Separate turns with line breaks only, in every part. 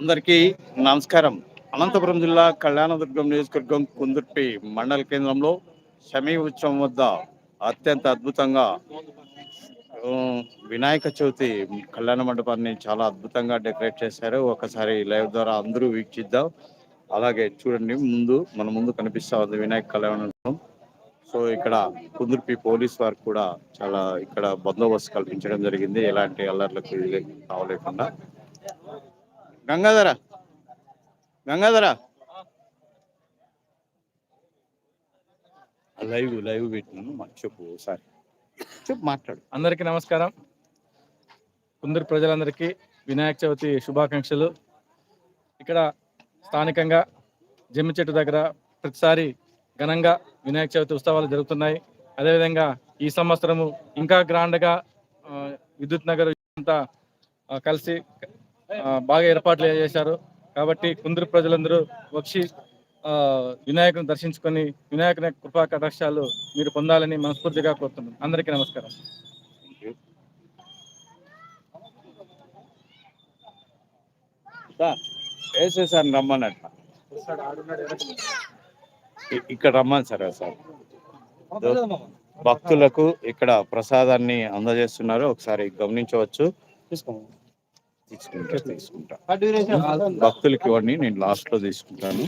అందరికీ నమస్కారం అనంతపురం జిల్లా కళ్యాణదుర్గం నియోజకవర్గం కుందుర్పి మండల కేంద్రంలో శమీ ఉత్సవం వద్ద అత్యంత అద్భుతంగా వినాయక చవితి కళ్యాణ మండపాన్ని చాలా అద్భుతంగా డెకరేట్ చేశారు ఒకసారి లైవ్ ద్వారా అందరూ వీక్షిద్దాం అలాగే చూడండి ముందు మన ముందు కనిపిస్తా ఉంది వినాయక కళ్యాణ మండపం సో ఇక్కడ కుందుర్పి పోలీస్ వారు కూడా చాలా ఇక్కడ బందోబస్తు కల్పించడం జరిగింది ఎలాంటి అల్లర్లకు కావలేకుండా గంగాధర గంగాధర లైవ్ లైవ్ పెట్టినాను చెప్పు సార్ చెప్పు మాట్లాడు
అందరికీ నమస్కారం కుందరు ప్రజలందరికీ వినాయక చవితి శుభాకాంక్షలు ఇక్కడ స్థానికంగా జమ్మి చెట్టు దగ్గర ప్రతిసారి ఘనంగా వినాయక చవితి ఉత్సవాలు జరుగుతున్నాయి అదేవిధంగా ఈ సంవత్సరము ఇంకా గ్రాండ్గా విద్యుత్ నగర్ అంతా కలిసి బాగా ఏర్పాట్లు చేశారు కాబట్టి కుందరు ప్రజలందరూ వచ్చి వినాయకుని దర్శించుకొని వినాయకుని కృపా కటాక్షాలు మీరు పొందాలని మనస్ఫూర్తిగా కోరుతున్నాం అందరికీ నమస్కారం
సార్ రమ్మన్నట్ట ఇక్కడ రమ్మని సరే సార్ భక్తులకు ఇక్కడ ప్రసాదాన్ని అందజేస్తున్నారు ఒకసారి గమనించవచ్చు తీసుకోండి తీసుకుంటా భక్తులకి ఇవ్వండి నేను లాస్ట్లో తీసుకుంటాను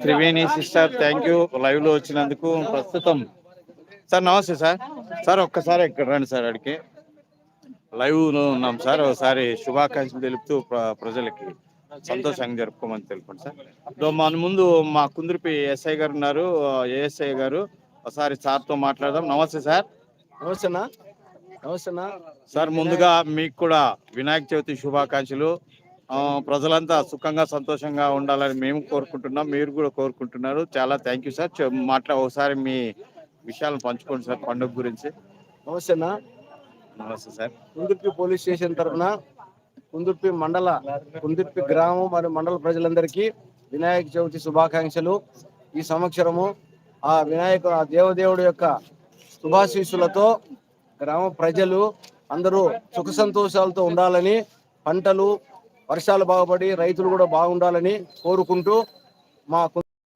Triveni sister thank you live లో వచ్చినందుకు ప్రస్తుతం సార్ నమస్తే సార్ సార్ ఒక్కసారి ఇక్కడ రండి సార్ అడిగి లైవ్ లో ఉన్నాం సార్ ఒకసారి శుభాకాంక్షలు తెలుపుతూ ప్రజలకి సంతోషంగా జరుపుకోమని తెలుపండి సార్ ఇదో మన ముందు మా కుందిరిపి ఎస్ఐ గారు ఉన్నారు ఏఎస్ఐ గారు ఒకసారి సార్తో మాట్లాడదాం నమస్తే సార్
నమస్తేనా నమస్తేనా
సార్ ముందుగా మీకు కూడా వినాయక చవితి శుభాకాంక్షలు ప్రజలంతా సుఖంగా సంతోషంగా ఉండాలని మేము కోరుకుంటున్నాం మీరు కూడా కోరుకుంటున్నారు చాలా థ్యాంక్ యూ సార్ మాట్లా ఒకసారి మీ విషయాలను పంచుకోండి సార్ పండుగ గురించి
నమస్తేనా నమస్తే సార్ కుందుర్తి పోలీస్ స్టేషన్ తరఫున కుందుర్పి మండల కుందుర్పి గ్రామం మరియు మండల ప్రజలందరికీ వినాయక చవితి శుభాకాంక్షలు ఈ సంవత్సరము ఆ వినాయకుడు ఆ దేవదేవుడు యొక్క శుభాశీస్సులతో గ్రామ ప్రజలు అందరూ సుఖ సంతోషాలతో ఉండాలని పంటలు వర్షాలు బాగుపడి రైతులు కూడా బాగుండాలని కోరుకుంటూ మా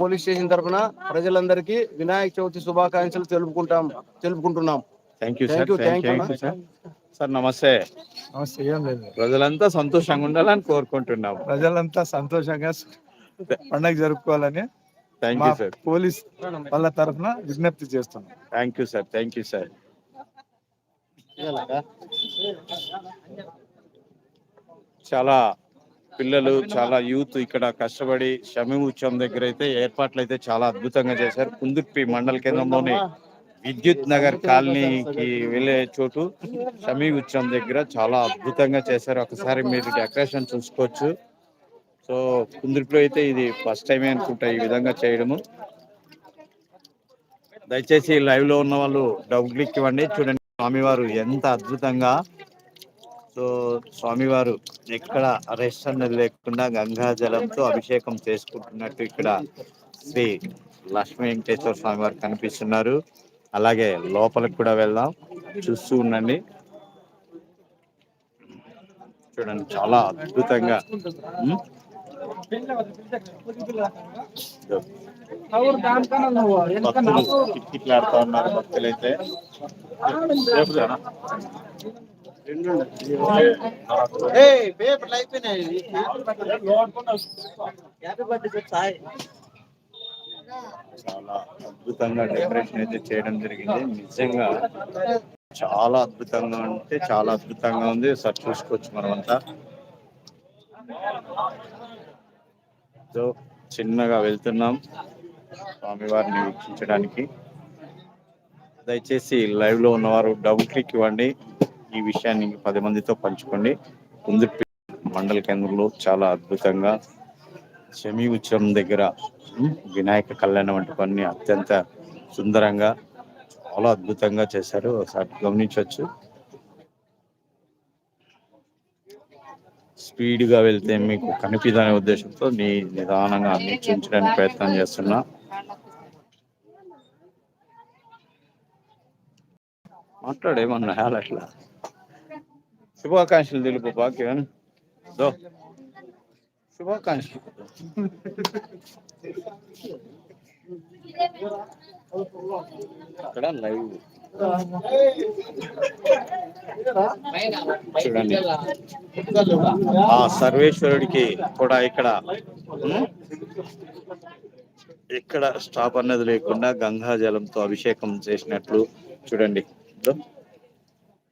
పోలీస్ స్టేషన్ తరఫున ప్రజలందరికీ వినాయక చవితి శుభాకాంక్షలు తెలుపుకుంటాం తెలుపుకుంటున్నాం
thank you thank you sir నమస్తే నమస్తే ఏం లేదు ప్రజలంతా సంతోషంగా ఉండాలని కోరుకుంటున్నాం
ప్రజలంతా సంతోషంగా పండగ జరుపుకోవాలని థ్యాంక్ యూ సార్ పోలీస్ వాళ్ళ తరఫున విజ్ఞప్తి చేస్తున్నాం
thank you sir thank you sir చాలా పిల్లలు చాలా యూత్ ఇక్కడ కష్టపడి శమీ ఉత్సవం దగ్గర అయితే ఏర్పాట్లు అయితే చాలా అద్భుతంగా చేశారు కుందుర్పి మండల కేంద్రంలోని విద్యుత్ నగర్ కాలనీకి వెళ్ళే చోటు షమీ ఉత్సవం దగ్గర చాలా అద్భుతంగా చేశారు ఒకసారి మీరు డెకరేషన్ చూసుకోవచ్చు సో కుందిరిలో అయితే ఇది ఫస్ట్ టైం అనుకుంటా ఈ విధంగా చేయడము దయచేసి లైవ్ లో ఉన్న వాళ్ళు డౌట్ క్లిక్ ఇవ్వండి చూడండి స్వామివారు ఎంత అద్భుతంగా సో స్వామివారు ఎక్కడ రెస్ట్ అన్నది లేకుండా గంగా జలంతో అభిషేకం చేసుకుంటున్నట్టు ఇక్కడ శ్రీ లక్ష్మీ వెంకటేశ్వర స్వామి వారు కనిపిస్తున్నారు అలాగే లోపలికి కూడా వెళ్దాం చూస్తూ ఉండండి చూడండి చాలా అద్భుతంగా భక్తులు కిట్కిట్లాడుతూ ఉన్నారు భక్తులైతే అయిపోయినాయి చాలా అద్భుతంగా డెకరేషన్ అయితే చేయడం జరిగింది నిజంగా చాలా అద్భుతంగా అంటే చాలా అద్భుతంగా ఉంది సార్ చూసుకోవచ్చు మనమంతా సో చిన్నగా వెళ్తున్నాం స్వామివారిని వీక్షించడానికి దయచేసి లైవ్ లో ఉన్నవారు డబుల్ క్లిక్ ఇవ్వండి ఈ విషయాన్ని పది మందితో పంచుకోండి ముందు మండల కేంద్రంలో చాలా అద్భుతంగా శమీ ఉత్సవం దగ్గర వినాయక కళ్యాణం వంటి పని అత్యంత సుందరంగా చాలా అద్భుతంగా చేశారు ఒకసారి గమనించవచ్చు స్పీడ్గా వెళ్తే మీకు కనిపిదనే ఉద్దేశంతో మీ నిదానంగా అన్వేషించడానికి ప్రయత్నం చేస్తున్నా మాట్లాడేమన్నా అట్లా శుభాకాంక్షలు తెలుపు బాక్యం దో శుభాకాంక్షలు ఇక్కడ లైవ్ చూడండి ఆ సర్వేశ్వరుడికి కూడా ఇక్కడ ఇక్కడ స్టాప్ అన్నది లేకుండా గంగా జలంతో అభిషేకం చేసినట్లు చూడండి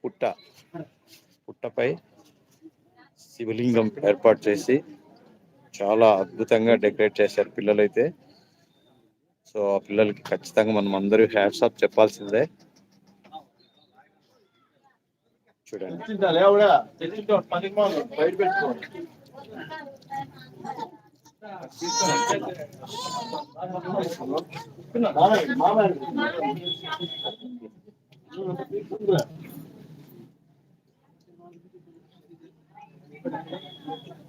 పుట్ట పుట్టపై శివలింగం ఏర్పాటు చేసి చాలా అద్భుతంగా డెకరేట్ చేశారు పిల్లలు అయితే సో ఆ పిల్లలకి ఖచ్చితంగా మనం అందరూ హ్యాండ్స్ ఆఫ్ చెప్పాల్సిందే చూడండి Thank you.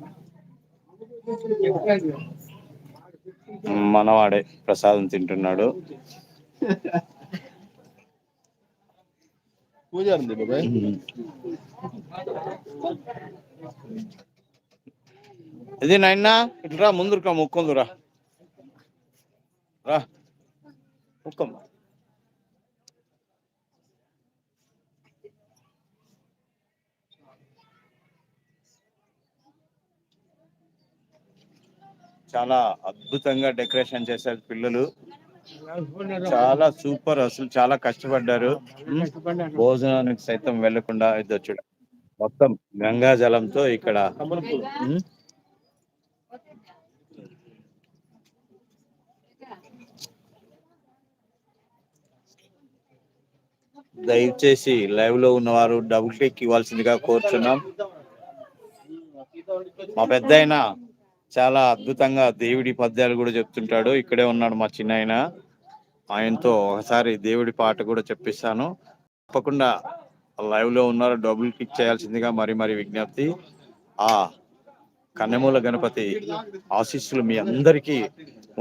మనవాడే ప్రసాదం తింటున్నాడు ఇది నాయన ఇట్లా ముందురుకా ముక్కుందురా ముక్కమ్మా ముక్కమ్మ చాలా అద్భుతంగా డెకరేషన్ చేశారు పిల్లలు చాలా సూపర్ అసలు చాలా కష్టపడ్డారు భోజనానికి సైతం వెళ్లకుండా ఇది వచ్చాడు మొత్తం గంగా జలంతో ఇక్కడ దయచేసి లైవ్ లో ఉన్నవారు డబుల్ టేక్ ఇవ్వాల్సిందిగా కోరుచున్నాం మా పెద్ద చాలా అద్భుతంగా దేవుడి పద్యాలు కూడా చెప్తుంటాడు ఇక్కడే ఉన్నాడు మా చిన్న ఆయనతో ఒకసారి దేవుడి పాట కూడా చెప్పిస్తాను తప్పకుండా లైవ్ లో ఉన్నారు డబుల్ క్లిక్ చేయాల్సిందిగా మరి మరి విజ్ఞప్తి ఆ కన్నెమూల గణపతి ఆశీస్సులు మీ అందరికీ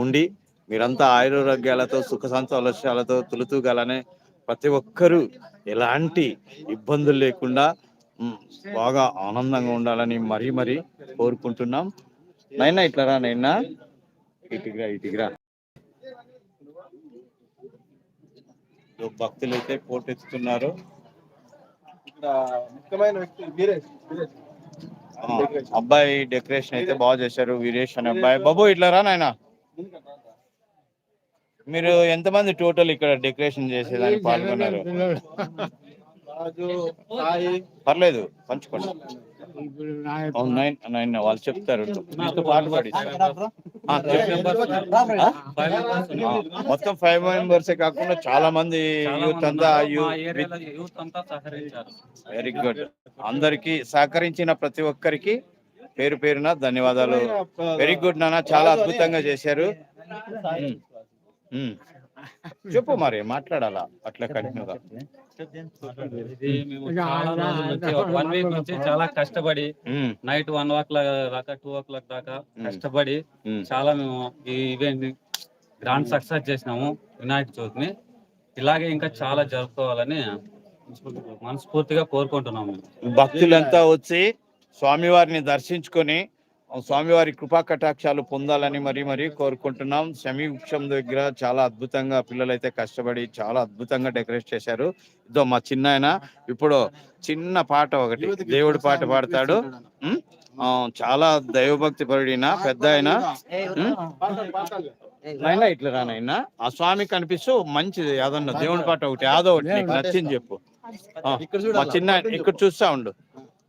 ఉండి మీరంతా ఆయురోగ్యాలతో సుఖ సంతోషాలతో తులుతూగాలనే ప్రతి ఒక్కరూ ఎలాంటి ఇబ్బందులు లేకుండా బాగా ఆనందంగా ఉండాలని మరీ మరీ కోరుకుంటున్నాం నైనా ఇట్లా రా నైన్ ఇటుగ్రా ఇటుగ్రా భక్తులు అయితే పోటెత్తుతున్నారు ఇస్తున్నారు అబ్బాయి డెకరేషన్ అయితే బాగా చేశారు వీరేష్ అనే అబ్బాయి బాబు ఇట్లా రా నాయన మీరు ఎంతమంది టోటల్ ఇక్కడ డెకరేషన్ చేసేదాన్ని పాల్గొన్నారు పర్లేదు పంచుకోండి వాళ్ళు చెప్తారు మొత్తం ఫైవ్ మెంబర్స్ కాకుండా చాలా మంది యూత్ అంతా యూత్ వెరీ గుడ్ అందరికి సహకరించిన ప్రతి ఒక్కరికి పేరు పేరున ధన్యవాదాలు వెరీ గుడ్ నాన్న చాలా అద్భుతంగా చేశారు చెప్పు మరి మాట్లాడాలా అట్లా కఠినంగా
చాలా కష్టపడి నైట్ వన్ ఓ క్లాక్ దాకా టూ ఓ క్లాక్ దాకా కష్టపడి చాలా మేము ఈ ఈవెంట్ గ్రాండ్ సక్సెస్ చేసినాము వినాయక చవితిని ఇలాగే ఇంకా చాలా జరుపుకోవాలని మనస్ఫూర్తిగా కోరుకుంటున్నాము
భక్తులంతా వచ్చి స్వామివారిని దర్శించుకొని స్వామివారి కృపా కటాక్షాలు పొందాలని మరీ మరీ కోరుకుంటున్నాం శమీ వృక్షం దగ్గర చాలా అద్భుతంగా పిల్లలైతే కష్టపడి చాలా అద్భుతంగా డెకరేట్ చేశారు ఇదో మా చిన్నాయన ఇప్పుడు చిన్న పాట ఒకటి దేవుడి పాట పాడతాడు చాలా దైవభక్తి పరుడిన పెద్ద ఆయన ఇట్లా రానైనా ఆ స్వామి కనిపిస్తూ మంచిది అదన్న దేవుడి పాట ఒకటి యాదో ఒకటి నచ్చింది చెప్పు మా చిన్న ఇక్కడ చూస్తా ఉండు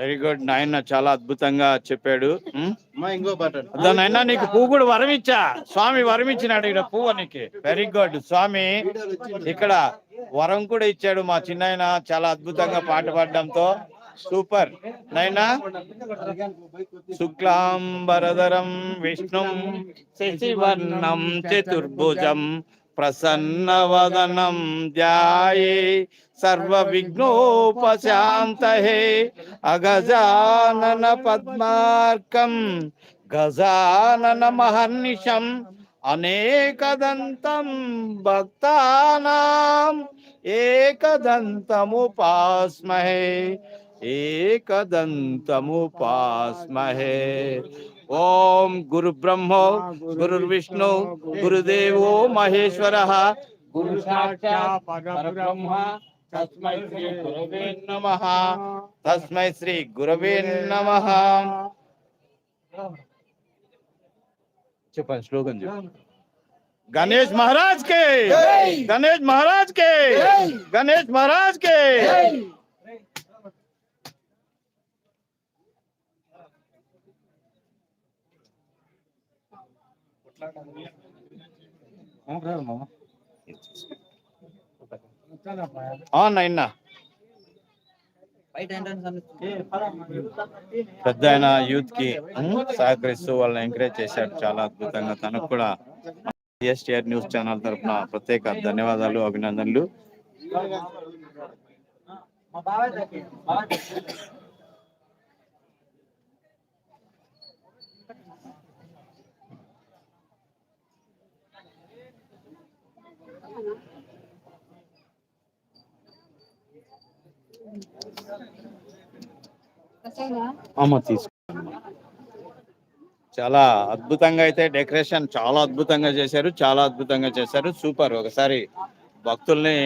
వెరీ గుడ్ నాయన చాలా అద్భుతంగా చెప్పాడు నాయన నీకు పువ్వు కూడా వరం ఇచ్చా స్వామి వరం ఇచ్చినాడు ఇక్కడ పువ్వు నీకు వెరీ గుడ్ స్వామి ఇక్కడ వరం కూడా ఇచ్చాడు మా చిన్నాయన చాలా అద్భుతంగా పాట పాడడంతో సూపర్ నైనా శుక్లాంబరధరం విష్ణుం శశివర్ణం చతుర్భుజం प्रसन्न प्रसन्नवदनं ध्याये सर्वविघ्नोपशान्तये अगजाननपद्मार्कं गजाननमहर्निशम् अनेकदन्तं भक्तानाम् एकदन्तमुपास्महे एकदन्तमुपास्महे ओम गुरु ब्रह्मो गुरुर्विष्णु गुरुदेवो महेश्वर गुरु साक्षात् तस्मै श्री गुरुवे नमः तस्मै श्री गुरुवे नमः गणेश महाराज के गणेश महाराज के गणेश महाराज के పెద్ద యూత్ కి సహకరిస్తూ వాళ్ళని ఎంకరేజ్ చేశారు చాలా అద్భుతంగా తనకు కూడా జిఎస్టిఆర్ న్యూస్ ఛానల్ తరఫున ప్రత్యేక ధన్యవాదాలు అభినందనలు అమ్మ తీసుకున్నాను చాలా అద్భుతంగా అయితే డెకరేషన్ చాలా అద్భుతంగా చేశారు చాలా అద్భుతంగా చేశారు సూపర్ ఒకసారి భక్తుల్ని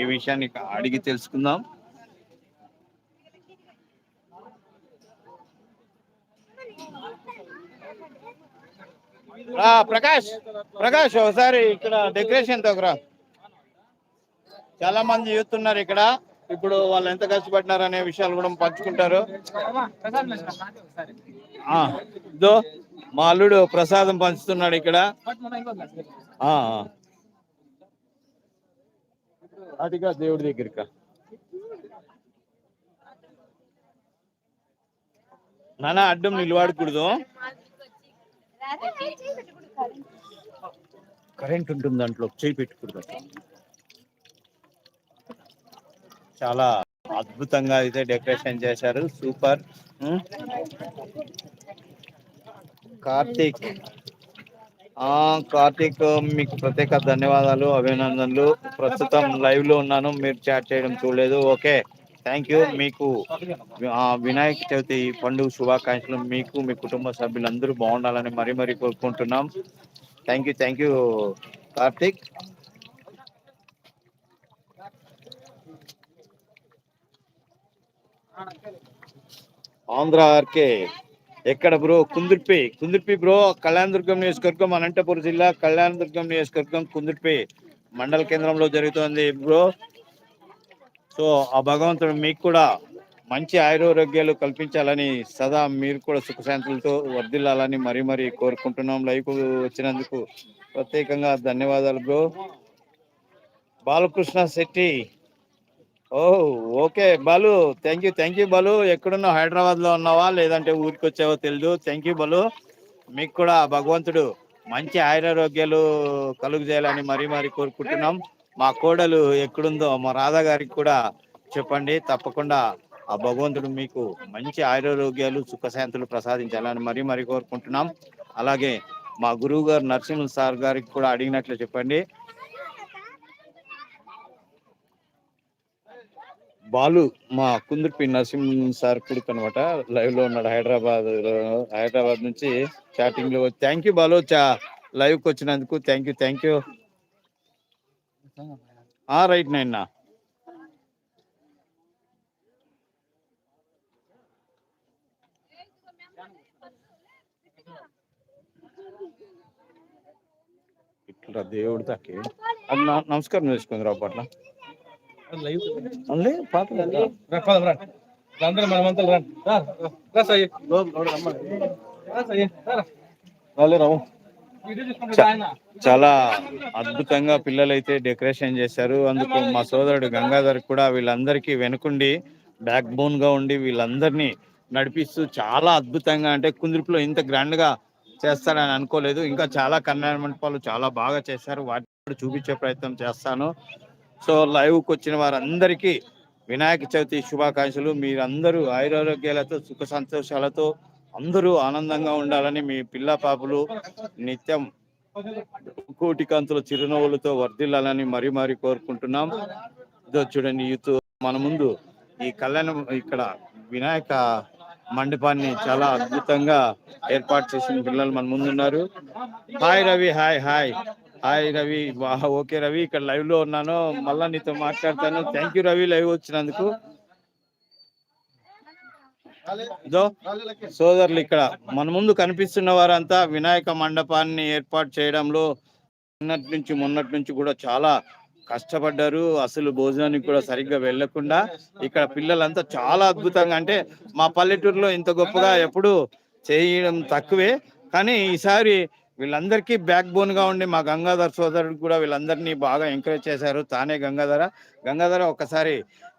ఈ విషయాన్ని అడిగి తెలుసుకుందాం ప్రకాష్ ప్రకాష్ ఒకసారి ఇక్కడ డెకరేషన్ తోకరా చాలా మంది చూస్తున్నారు ఇక్కడ ఇప్పుడు వాళ్ళు ఎంత కష్టపడినారనే విషయాలు కూడా పంచుకుంటారు ఇదో మా అల్లుడు ప్రసాదం పంచుతున్నాడు ఇక్కడ అటుగా దేవుడి దగ్గరికా నానా అడ్డం నిలబడకూడదు కరెంట్ ఉంటుంది దాంట్లో చేయి పెట్టుకుంటా చాలా అద్భుతంగా అయితే డెకరేషన్ చేశారు సూపర్ కార్తీక్ కార్తీక్ మీకు ప్రత్యేక ధన్యవాదాలు అభినందనలు ప్రస్తుతం లైవ్ లో ఉన్నాను మీరు చాట్ చేయడం చూడలేదు ఓకే థ్యాంక్ యూ మీకు వినాయక చవితి పండుగ శుభాకాంక్షలు మీకు మీ కుటుంబ సభ్యులందరూ బాగుండాలని మరీ మరీ కోరుకుంటున్నాం thank you thank you Karthik Andhra RK ఎక్కడ బ్రో కుందుర్పి కుందుర్పి బ్రో కళ్యాణ దుర్గం నియోజకవర్గం అనంతపురం జిల్లా కళ్యాణ దుర్గం నియోజకవర్గం కుందుర్పి మండల కేంద్రంలో జరుగుతోంది బ్రో సో ఆ భగవంతుడు మీకు కూడా మంచి ఆయురారోగ్యాలు కల్పించాలని సదా మీరు కూడా సుఖశాంతులతో వర్ధిల్లాలని మరీ మరీ కోరుకుంటున్నాం లైవ్ వచ్చినందుకు ప్రత్యేకంగా ధన్యవాదాలు bro Balakrishna Shetty oh okay Balu thank you thank you Balu ఎక్కడున్నావు హైదరాబాద్ లో ఉన్నావా లేదంటే ఊరికి వచ్చావో తెలియదు థ్యాంక్ యూ బాలు మీకు కూడా భగవంతుడు మంచి ఆయురారోగ్యాలు కలుగు చేయాలని మరీ మరీ కోరుకుంటున్నాం మా కోడలు ఎక్కడుందో మా రాధా గారికి కూడా చెప్పండి తప్పకుండా ఆ భగవంతుడు మీకు మంచి ఆయురారోగ్యాలు సుఖశాంతులు ప్రసాదించాలని మరీ మరీ కోరుకుంటున్నాం అలాగే మా గురువు గారు నరసింహ సార్ గారికి కూడా అడిగినట్లు చెప్పండి బాలు మా కుందుర్పి నరసింహ సార్ కొడుకు అనమాట లైవ్ లో ఉన్నాడు హైదరాబాద్ హైదరాబాద్ నుంచి చాటింగ్ లో థ్యాంక్ యూ బాలు చా లైవ్ కి వచ్చినందుకు థ్యాంక్ యూ థ్యాంక్ యూ ఆ రైట్ నైనా ఇట్లా దేవుడి దాకి నమస్కారం చేసుకోండి పట్ల చాలా అద్భుతంగా పిల్లలైతే డెకరేషన్ చేశారు అందుకు మా సోదరుడు గంగాధర్ కూడా వీళ్ళందరికీ వెనుకుండి బ్యాక్ బోన్ గా ఉండి వీళ్ళందరినీ నడిపిస్తూ చాలా అద్భుతంగా అంటే కుందిరిపులో ఇంత గ్రాండ్ గా చేస్తారని అనుకోలేదు ఇంకా చాలా కళ్యాణ మండపాలు చాలా బాగా చేశారు వాటి చూపించే ప్రయత్నం చేస్తాను సో లైవ్కి వచ్చిన వారందరికీ వినాయక చవితి శుభాకాంక్షలు మీరందరూ ఆయురారోగ్యాలతో సుఖ సంతోషాలతో అందరూ ఆనందంగా ఉండాలని మీ పిల్ల పాపలు నిత్యం కోటి కోటికాంతుల చిరునవ్వులతో వర్ధిల్లాలని మరీ మరీ కోరుకుంటున్నాం చూడండి యూత్ మన ముందు ఈ కళ్యాణం ఇక్కడ వినాయక మండపాన్ని చాలా అద్భుతంగా ఏర్పాటు చేసిన పిల్లలు మన ముందున్నారు hi Ravi hi hi hi Ravi okay Ravi ఇక్కడ లైవ్ లో ఉన్నాను మళ్ళా నీతో మాట్లాడతాను థ్యాంక్ యూ రవి లైవ్ వచ్చినందుకు సోదరులు ఇక్కడ మన ముందు కనిపిస్తున్న వారంతా వినాయక మండపాన్ని ఏర్పాటు చేయడంలో నిన్నటి నుంచి మొన్నటి నుంచి కూడా చాలా కష్టపడ్డారు అసలు భోజనానికి కూడా సరిగ్గా వెళ్లకుండా ఇక్కడ పిల్లలంతా చాలా అద్భుతంగా అంటే మా పల్లెటూరులో ఇంత గొప్పగా ఎప్పుడు చేయడం తక్కువే కానీ ఈసారి వీళ్ళందరికీ బ్యాక్ బోన్ గా ఉండి మా గంగాధర్ సోదరుడు కూడా వీళ్ళందరినీ బాగా ఎంకరేజ్ చేశారు తానే గంగాధర గంగాధర ఒకసారి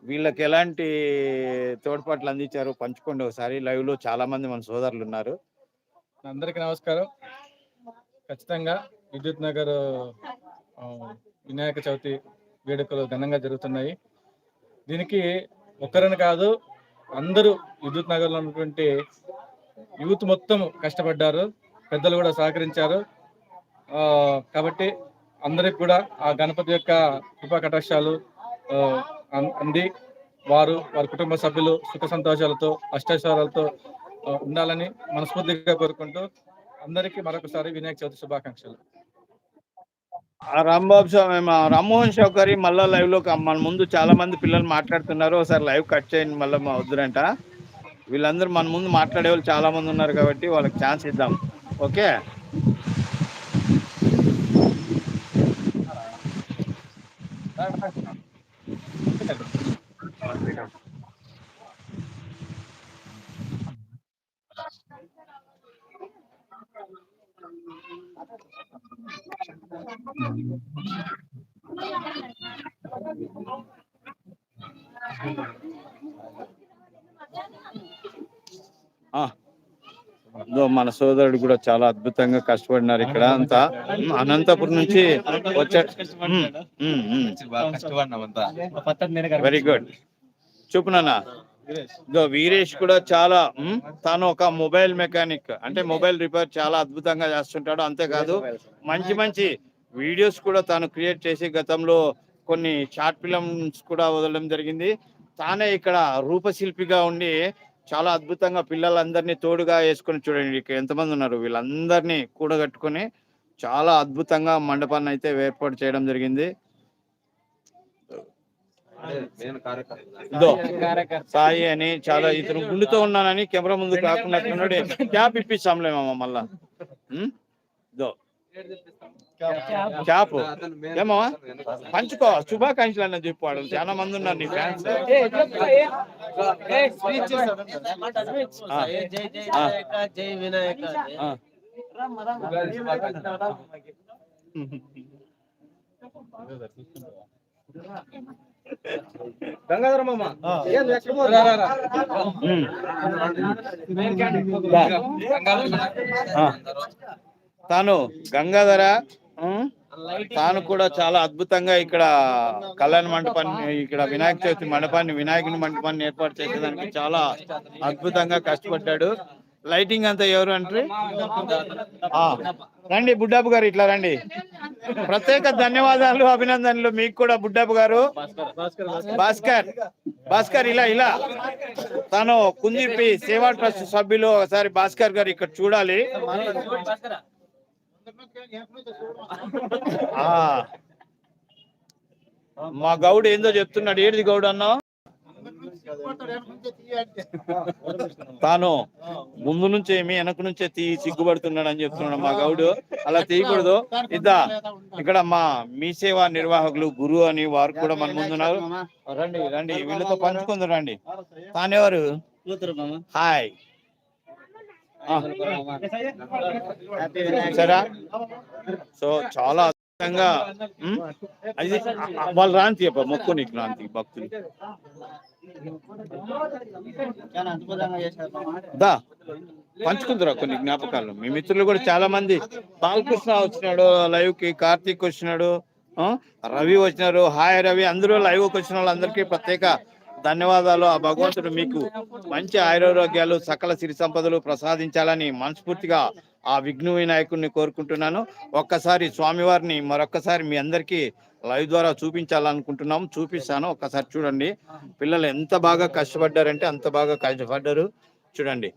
వీళ్ళకి ఎలాంటి తోడ్పాట్లు అందించారు పంచుకోండి ఒకసారి లైవ్ లో చాలా మంది మన సోదరులు ఉన్నారు
అందరికీ నమస్కారం ఖచ్చితంగా విద్యుత్ నగర్ వినాయక చవితి వేడుకలు ఘనంగా జరుగుతున్నాయి దీనికి ఒక్కరని కాదు అందరూ విద్యుత్ నగర్లో ఉన్నటువంటి యూత్ మొత్తం కష్టపడ్డారు పెద్దలు కూడా సహకరించారు కాబట్టి అందరికి కూడా ఆ గణపతి యొక్క కృపా కటాక్షాలు అంది వారు వారి కుటుంబ సభ్యులు సుఖ సంతోషాలతో అష్టాచారాలతో ఉండాలని మనస్ఫూర్తిగా కోరుకుంటూ అందరికీ మరొకసారి వినాయక చవితి శుభాకాంక్షలు
రాంబాబు స్వామి రామ్మోహన్ షౌకరి మళ్ళీ లైవ్ లో మన ముందు చాలా మంది పిల్లలు మాట్లాడుతున్నారు ఒకసారి లైవ్ కట్ చేయండి మళ్ళీ వద్దురంట వీళ్ళందరూ మన ముందు మాట్లాడే వాళ్ళు చాలా మంది ఉన్నారు కాబట్టి వాళ్ళకి ఛాన్స్ ఇద్దాం Oke. Thank మన సోదరుడు కూడా చాలా అద్భుతంగా కష్టపడినారు ఇక్కడ అంతా అనంతపురం నుంచి వెరీ గుడ్ చూపు నాన్న వీరేష్ కూడా చాలా తను ఒక మొబైల్ మెకానిక్ అంటే మొబైల్ రిపేర్ చాలా అద్భుతంగా చేస్తుంటాడు అంతేకాదు మంచి మంచి వీడియోస్ కూడా తాను క్రియేట్ చేసి గతంలో కొన్ని షార్ట్ ఫిలిమ్స్ కూడా వదలడం జరిగింది తానే ఇక్కడ రూపశిల్పిగా ఉండి చాలా అద్భుతంగా పిల్లలందరినీ తోడుగా వేసుకొని చూడండి ఎంతమంది ఉన్నారు వీళ్ళందరినీ కూడగట్టుకుని చాలా అద్భుతంగా మండపాన్ని అయితే ఏర్పాటు చేయడం జరిగింది ఇదో సాయి అని చాలా ఇతను గుండుతో ఉన్నానని కెమెరా ముందు కాకుండా క్యాప్ ఇప్పిస్తాంలే మామ మళ్ళా ఇదో ఏమో పంచుకో శుభాకాంక్షలు అన్న చెప్పాడు చాలా మంది ఉన్నారు నీ ఫ్యాన్స్ గంగాధర మామ తాను గంగాధర తాను కూడా చాలా అద్భుతంగా ఇక్కడ కళ్యాణ మండపాన్ని ఇక్కడ వినాయక చవితి మండపాన్ని వినాయకుని మండపాన్ని ఏర్పాటు చేసేదానికి చాలా అద్భుతంగా కష్టపడ్డాడు లైటింగ్ అంతా ఎవరు అంటే రండి బుడ్డాపు గారు ఇట్లా రండి ప్రత్యేక ధన్యవాదాలు అభినందనలు మీకు కూడా బుడ్డాపు గారు భాస్కర్ భాస్కర్ ఇలా ఇలా తను కుందిపి సేవా ట్రస్ట్ సభ్యులు ఒకసారి భాస్కర్ గారు ఇక్కడ చూడాలి మా గౌడు ఏందో చెప్తున్నాడు ఏడిది గౌడ్ అన్నా తాను ముందు నుంచి ఏమి వెనక నుంచే తీ సిగ్గుపడుతున్నాడు అని చెప్తున్నాడు మా గౌడు అలా తీయకూడదు ఇద్దా ఇక్కడ మా మీ సేవా నిర్వాహకులు గురువు అని వారు కూడా మన ముందున్నారు రండి రండి వీళ్ళతో పంచుకుందరండి తానేవారు హాయ్ సరే సో చాలా అద్భుతంగా అది వాళ్ళు రాంతి చెప్ప మొక్కు నీకు రాంతి భక్తులు దా పంచుకుందరా కొన్ని జ్ఞాపకాలు మీ మిత్రులు కూడా చాలా మంది బాలకృష్ణ వచ్చినాడు లైవ్ కి కార్తీక్ వచ్చినాడు రవి వచ్చినారు హాయ్ రవి అందరూ లైవ్ వచ్చిన వాళ్ళందరికీ ప్రత్యేక ధన్యవాదాలు ఆ భగవంతుడు మీకు మంచి ఆయురారోగ్యాలు సకల సిరి సంపదలు ప్రసాదించాలని మనస్ఫూర్తిగా ఆ విఘ్ను వినాయకుడిని కోరుకుంటున్నాను ఒక్కసారి స్వామివారిని మరొక్కసారి మీ అందరికీ లైవ్ ద్వారా చూపించాలనుకుంటున్నాం చూపిస్తాను ఒక్కసారి చూడండి పిల్లలు ఎంత బాగా కష్టపడ్డారంటే అంత బాగా కష్టపడ్డారు చూడండి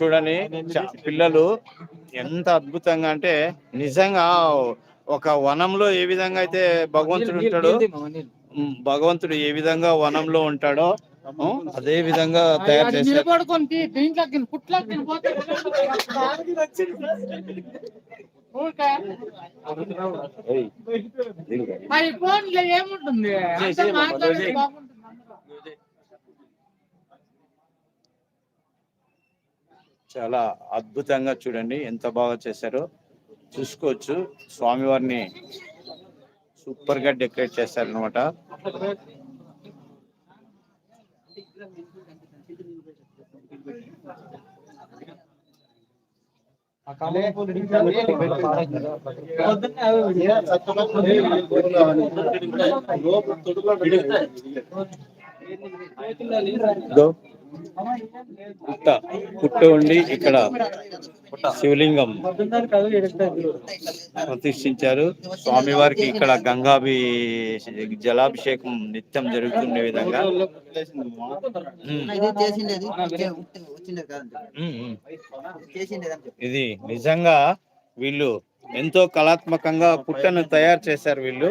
చూడండి పిల్లలు ఎంత అద్భుతంగా అంటే నిజంగా ఒక వనంలో ఏ విధంగా అయితే భగవంతుడు ఉంటాడో భగవంతుడు ఏ విధంగా వనంలో ఉంటాడో అదే విధంగా తయారు చేశారు ఏముంటుంది చాలా అద్భుతంగా చూడండి ఎంత బాగా చేశారో చూసుకోవచ్చు స్వామివారిని గా డెకరేట్ చేశారనమాట పుట్ట పుట్ట ఉండి ఇక్కడ శివలింగం ప్రతిష్ఠించారు స్వామివారికి ఇక్కడ గంగాభి జలాభిషేకం నిత్యం జరుగుతున్న విధంగా ఇది నిజంగా వీళ్ళు ఎంతో కళాత్మకంగా పుట్టను తయారు చేశారు వీళ్ళు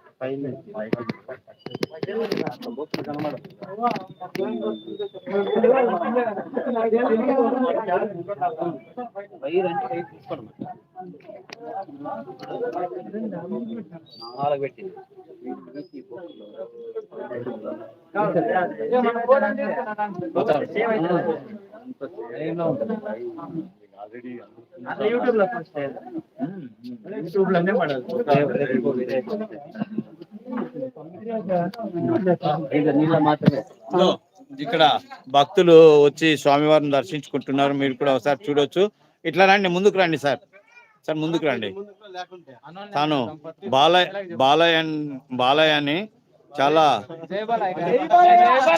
నాలుగు పెట్టి ఆల్రెడీ యూట్యూబ్ లో యూట్యూబ్ లోనే పడాలి ఇక్కడ భక్తులు వచ్చి స్వామివారిని దర్శించుకుంటున్నారు మీరు కూడా ఒకసారి చూడొచ్చు ఇట్లా రండి ముందుకు రండి సార్ సార్ ముందుకు రండి తాను బాలయ్య బాలయ్య బాలయ్య అని చాలా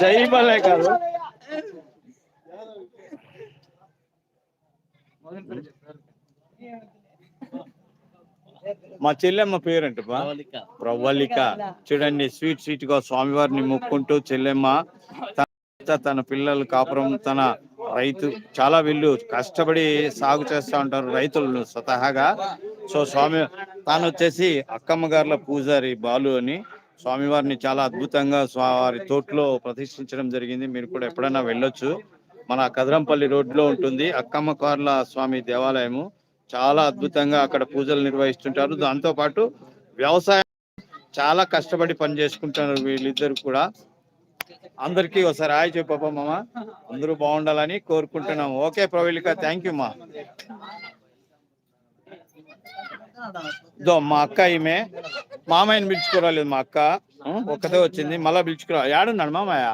జై మా చెల్లెమ్మ పేరంట ప్రవళిక చూడండి స్వీట్ స్వీట్ గా స్వామివారిని మొక్కుంటూ చెల్లెమ్మ తన పిల్లలు కాపురం తన రైతు చాలా వీళ్ళు కష్టపడి సాగు చేస్తా ఉంటారు రైతులను స్వతహాగా సో స్వామి తాను వచ్చేసి అక్కమ్మ గారుల పూజారి బాలు అని స్వామివారిని చాలా అద్భుతంగా వారి తోటలో ప్రతిష్ఠించడం జరిగింది మీరు కూడా ఎప్పుడైనా వెళ్ళొచ్చు మన కదరంపల్లి రోడ్లో ఉంటుంది అక్కమ్మ కార్ల స్వామి దేవాలయము చాలా అద్భుతంగా అక్కడ పూజలు నిర్వహిస్తుంటారు దాంతోపాటు వ్యవసాయం చాలా కష్టపడి పని చేసుకుంటున్నారు వీళ్ళిద్దరు కూడా అందరికీ ఒకసారి ఆయ చెప్పమ్మ మామ అందరూ బాగుండాలని కోరుకుంటున్నాం ఓకే ప్రవీళిక థ్యాంక్ యూ మా మా అక్క ఈమె మామయ్యని పిలుచుకోరాలేదు మా అక్క ఒక్కతే వచ్చింది మళ్ళా పిలుచుకురా ఏడున్నాడు మామయ్య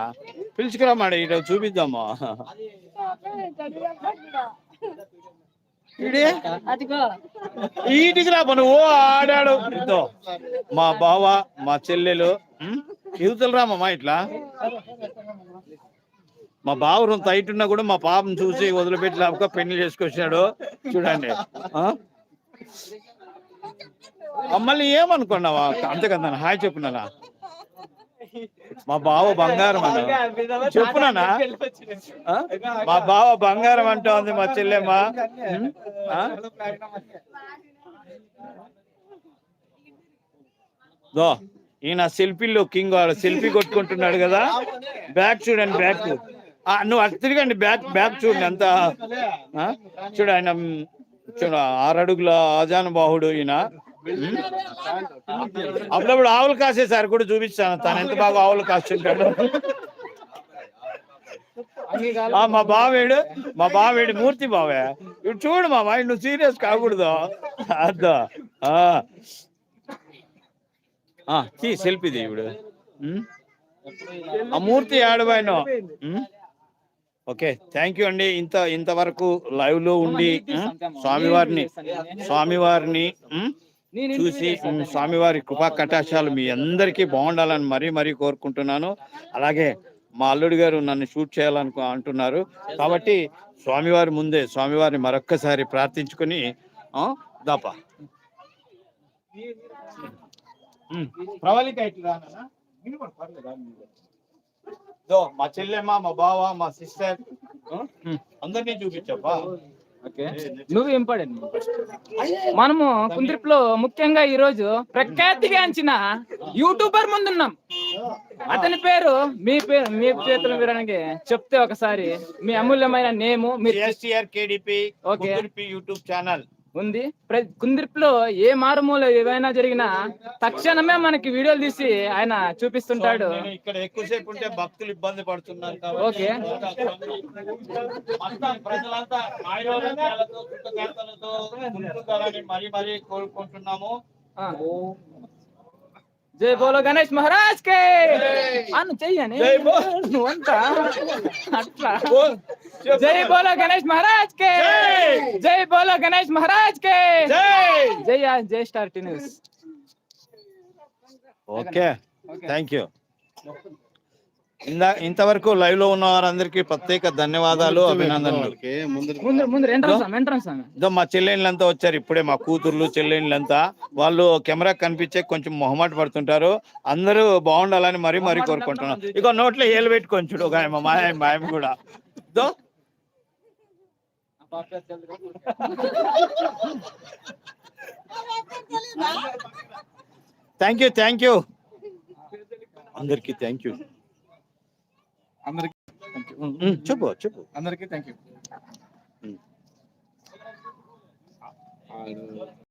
పిలుచుకురా మాడ ఇటు చూపిద్దాము ఈటికి రా పను ఓ ఆడాడు మా బావ మా చెల్లెలు యువతలు మా ఇట్లా మా బావరం టైట్ ఉన్నా కూడా మా పాపను చూసి వదిలిపెట్టి లేక పెళ్లి చేసుకొచ్చినాడు చూడండి మళ్ళీ ఏమనుకున్నావా అంతే కదా హాయ్ చెప్పున్నానా మా బావ బంగారం అన్న చెప్పునా మా బావ బంగారం అంటోంది మా చెల్లెమ్మా దో ఈయన సెల్ఫీలో కింగ్ సెల్ఫీ కొట్టుకుంటున్నాడు కదా బ్యాక్ చూడండి బ్యాక్ నువ్వు అటు తిరగండి బ్యాక్ బ్యాక్ చూడండి అంత చూడు ఆయన చూడు ఆరడుగుల బాహుడు ఈయన అప్పుడప్పుడు ఆవులు కాసేసారి కూడా చూపించాను తను ఎంత బాగా ఆవులు కాస్తుంటాడు మా బావేడు మా బావేడు మూర్తి బావే ఇటు చూడు మా మైండ్ నువ్వు సీరియస్ కాకూడదు అద్దా తీ సెల్ఫీది ఇప్పుడు ఆ మూర్తి ఆడబాయిన ఓకే థ్యాంక్ యూ అండి ఇంత ఇంతవరకు లైవ్ లో ఉండి స్వామివారిని స్వామివారిని చూసి స్వామివారి కృపా కటాక్షాలు మీ అందరికీ బాగుండాలని మరీ మరీ కోరుకుంటున్నాను అలాగే మా అల్లుడు గారు నన్ను షూట్ చేయాలనుకు అంటున్నారు కాబట్టి స్వామివారి ముందే స్వామివారిని మరొక్కసారి ప్రార్థించుకుని దాపా మా చెల్లెమ్మ మా బావ మా సిస్టర్ అందరినీ చూపించబ్బా నువ్వు ఇంపార్టెంట్ మనము లో ముఖ్యంగా ఈ రోజు ప్రఖ్యాతిగాంచిన యూట్యూబర్ ముందున్నాం అతని పేరు మీ పేరు మీ చేతుల వినడానికి చెప్తే ఒకసారి మీ అమూల్యమైన నేము మీరు ఎస్టిఆర్ కేడిపి యూట్యూబ్ ఛానల్ ఉంది కుందిర్పులో ఏ మారుమూల ఏవైనా జరిగినా తక్షణమే మనకి వీడియోలు తీసి ఆయన చూపిస్తుంటాడు ఇక్కడ ఎక్కువసేపు ఉంటే భక్తులు ఇబ్బంది పడుతున్నారు ఓకే ప్రజలంతా మరీ మరీ కోరుకుంటున్నాము जय बोलो गणेश महाराज के अन्न चाहिए नहीं जय बोलो गणेश महाराज के जय अच्छा। बोलो गणेश महाराज के जय आज जय स्टार्ट ओके थैंक यू ఇందా ఇంతవరకు లైవ్ లో ఉన్న వారందరికీ ప్రత్యేక ధన్యవాదాలు అభినందనలు మా చెల్లెళ్ళంతా వచ్చారు ఇప్పుడే మా కూతుర్లు చెల్లెళ్ళంతా వాళ్ళు కెమెరా కనిపించే కొంచెం మొహమాట పడుతుంటారు అందరూ బాగుండాలని మరీ మరీ కోరుకుంటున్నాం ఇక నోట్లో ఏలు పెట్టుకొని చూడు ఒక మా మాయం కూడా థ్యాంక్ యూ థ్యాంక్ యూ అందరికీ థ్యాంక్ యూ అందరికి చెప్పు చెప్పు అందరికి థ్యాంక్ యూ